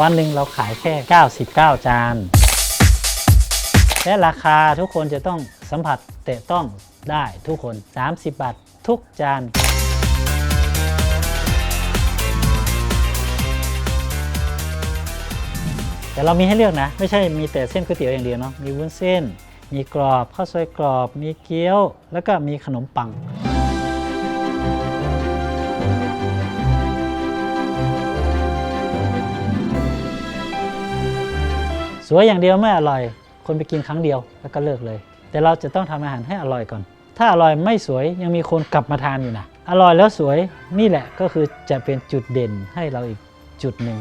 วันหนึ่งเราขายแค่ 99 จาน และราคาทุกคนจะต้องสัมผัสเตะต้องได้ทุกคน 30 บาททุกจาน แต่เรามีให้เลือกนะ ไม่ใช่มีแต่เส้นก๋วยเตี๋ยวอย่างเดียวเนาะมีวุ้นเส้น มีกรอบข้าวซอยกรอบ มีเกี๊ยว แล้วก็มีขนมปัง สวยอย่างเดียวไม่อร่อย คนไปกินครั้งเดียวแล้วก็เลิกเลย แต่เราจะต้องทำอาหารให้อร่อยก่อน ถ้าอร่อยไม่สวยยังมีคนกลับมาทานอยู่นะอร่อยแล้วสวยนี่แหละก็คือจะเป็นจุดเด่นให้เราอีกจุดหนึ่ง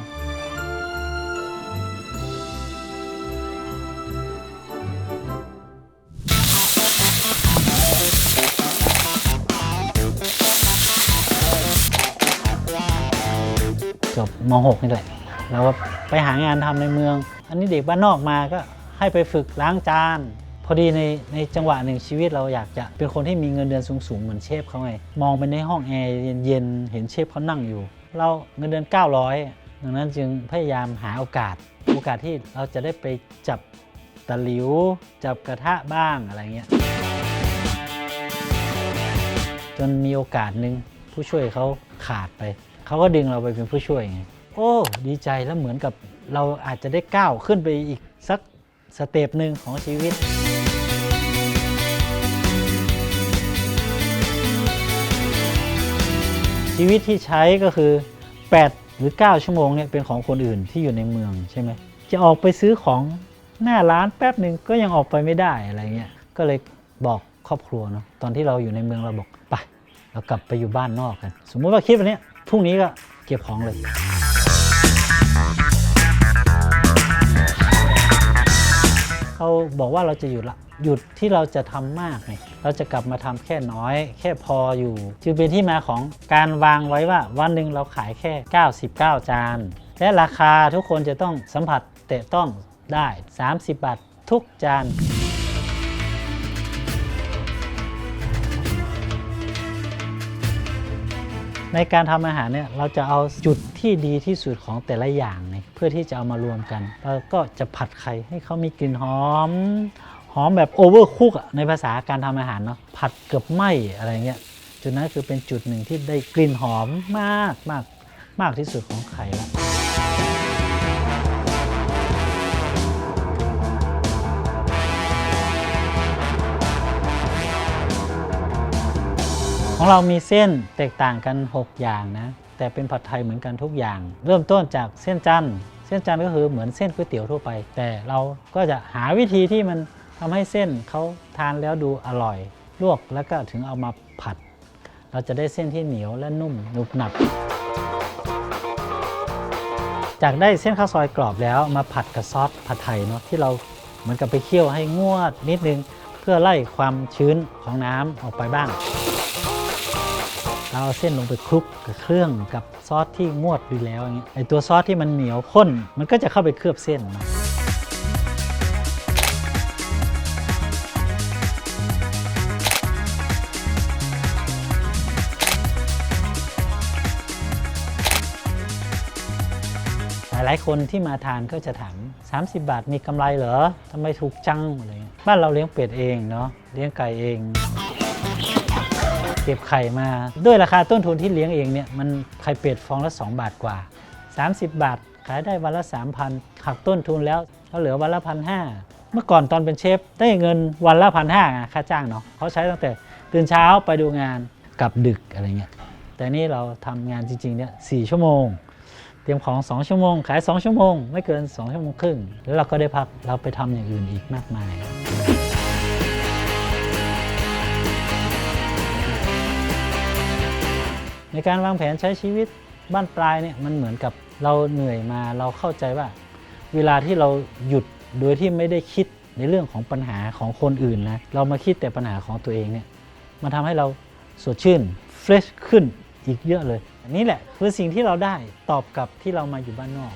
จบม .6 นี่แหละเราก็ไปหางานทำในเมือง อันนี้เด็กบ้านนอกมาก็ให้ไปฝึกล้างจาน พอดีในในจังหวะหนึ่งชีวิตเราอยากจะเป็นคนที่มีเงินเดือนสูงๆเหมือนเชฟเขาไง มองไปในห้องแอร์เย็นๆเห็นเชฟเขานั่งอยู่ เราเงินเดือน 900 ดังนั้นจึงพยายามหาโอกาส โอกาสที่เราจะได้ไปจับตะหลิว จับกระทะบ้างอะไรเงี้ยจนมีโอกาสหนึ่งผู้ช่วยเขาขาดไป เขาก็ดึงเราไปเป็นผู้ช่วยไง โอ้ ดีใจแล้วเหมือนกับเราอาจจะได้ก้าวขึ้นไปอีกสักสเต็ปหนึ่งของชีวิต ชีวิตที่ใช้ก็คือ 8 หรือ 9 ชั่วโมงเนี่ยเป็นของคนอื่นที่อยู่ในเมืองใช่ไหมจะออกไปซื้อของหน้าร้านแป๊บหนึ่งก็ยังออกไปไม่ได้อะไรเงี้ยก็เลยบอกครอบครัวเนาะตอนที่เราอยู่ในเมืองเราบอกไปเรากลับไปอยู่บ้านนอกกัน สมมุติว่าคิดวันนี้พรุ่งนี้ก็เก็บของเลย เขาบอกว่าเราจะหยุดละหยุดที่เราจะทำมากไงเราจะกลับมาทำแค่น้อย แค่พออยู่ จึงเป็นที่มาของการวางไว้ว่าวันหนึ่งเราขายแค่ 99 จาน และราคาทุกคนจะต้องสัมผัสแตะต้องได้ 30 บาททุกจาน ในการทำอาหารเนี่ยเราจะเอาจุดที่ดีที่สุดของแต่ละอย่างเนี่ยเพื่อที่จะเอามารวมกันแล้วก็จะผัดไข่ให้เขามีกลิ่นหอม หอมแบบโอเวอร์คุกในภาษาการทำอาหารเนาะผัดเกือบไหมอะไรเงี้ยจุดนั้นคือเป็นจุดหนึ่งที่ได้กลิ่นหอมมากมากมากที่สุดของไข่ละ ของเรามีเส้นแตกต่างกัน 6 อย่างนะ แต่เป็นผัดไทยเหมือนกันทุกอย่าง เริ่มต้นจากเส้นจันทร์เส้นจันทร์ก็คือเหมือนเส้นก๋วยเตี๋ยวทั่วไป แต่เราก็จะหาวิธีที่มันทำให้เส้นเขาทานแล้วดูอร่อย ลวกแล้วก็ถึงเอามาผัด เราจะได้เส้นที่เหนียวและนุ่มหนุบหนับ จากได้เส้นข้าวซอยกรอบแล้วมาผัดกับซอสผัดไทยเนาะที่เราเหมือนกับไปเคี่ยวให้งวดนิดนึง เพื่อไล่ความชื้นของน้ำออกไปบ้าง เราเอาเส้นลงไปคลุกกับเครื่องกับซอสที่งวดดีแล้วอย่างเงี้ยไอตัวซอสที่มันเหนียวข้น มันก็จะเข้าไปเคลือบเส้นนะหลายคนที่มาทานก็จะถาม 30 บาทมีกำไรเหรอทำไมถูกจังอะไรเงี้ยบ้านเราเลี้ยงเป็ดเองเนาะเลี้ยงไก่เอง เก็บไข่มา ด้วยราคาต้นทุนที่เลี้ยงเองเนี่ยมันไข่เป็ดฟองละ 2 บาทกว่า 30 บาท ขายได้วันละ 3,000 หักต้นทุนแล้วก็เหลือวันละพันห้าเมื่อก่อนตอนเป็นเชฟได้เงินวันละพันห้าค่าจ้างเนาะเขาใช้ตั้งแต่ตื่นเช้าไปดูงานกลับดึกอะไรเงี้ยแต่นี่เราทำงานจริงๆเนี่ยสชั่วโมง เตรียมของ 2 ชั่วโมง ขาย 2 ชั่วโมง ไม่เกิน 2 ชั่วโมงครึ่ง แล้วเราก็ได้พักเราไปทำอย่างอื่นอีกมากมาย การวางแผนใช้ชีวิตบ้านปลายเนี่ยมันเหมือนกับเราเหนื่อยมาเราเข้าใจว่า เวลาที่เราหยุดโดยที่ไม่ได้คิดในเรื่องของปัญหาของคนอื่นนะเรามาคิดแต่ปัญหาของตัวเองเนี่ยมันทำให้เราสดชื่นเฟรชขึ้นอีกเยอะเลยอันนี้แหละคือสิ่งที่เราได้ตอบกลับที่เรามาอยู่บ้านนอก